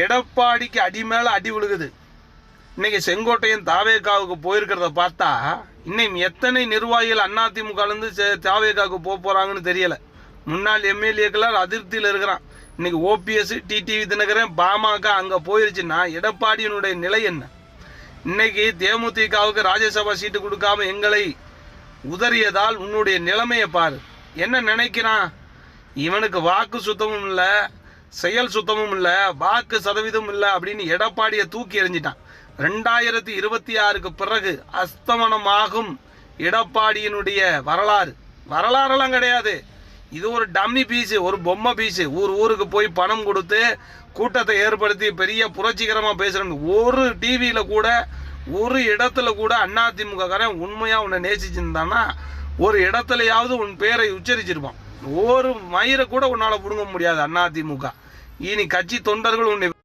எடப்பாடிக்கு அடி மேல அடி விழுகுது. இன்னைக்கு செங்கோட்டையன் தாவேகாவுக்கு போயிருக்கிறத பார்த்தா இன்னும் எத்தனை நிர்வாகிகள் அதிமுகலேருந்து தாவேகாவுக்கு போக போறாங்கன்னு தெரியல. முன்னாள் எம்எல்ஏக்கெல்லாம் அதிருப்தியில் இருக்கிறான். இன்னைக்கு ஓபிஎஸ் டிடிவி தினகரன் பாமக அங்கே போயிருச்சுன்னா எடப்பாடியினுடைய நிலை என்ன? இன்னைக்கு தேமுதிகவுக்கு ராஜ்யசபா சீட்டு கொடுக்காம எங்களை உதறியதால் உன்னுடைய நிலைமையை பாரு. என்ன நினைக்கிறான்? இவனுக்கு வாக்கு சுத்தமும் இல்லை. செயல் சுத்தமும் இல்லை வாக்கு சதவீதம் இல்லை அப்படின்னு எடப்பாடியை தூக்கி எறிஞ்சிட்டான். ரெண்டாயிரத்தி இருபத்தி ஆறுக்கு பிறகு அஸ்தமனமாகும் எடப்பாடியினுடைய வரலாறு. வரலாறெல்லாம் கிடையாது. இது ஒரு டம்மி பீஸு ஒரு பொம்மை பீஸு ஊர் ஊருக்கு போய் பணம் கொடுத்து கூட்டத்தை ஏற்படுத்தி பெரிய புரட்சிகரமாக பேசுகிறேன் ஒரு டிவியில் கூட ஒரு இடத்துல கூட அதிமுக காரன் உண்மையாக உன்னை நேசிச்சிருந்தான்னா ஒரு இடத்துலையாவது உன் பேரை உச்சரிச்சிருப்பான். ஒரு மயிரை கூட உன்னால் பிடுங்க முடியாது அதிமுக இனி கட்சி தொண்டர்கள் உன்னை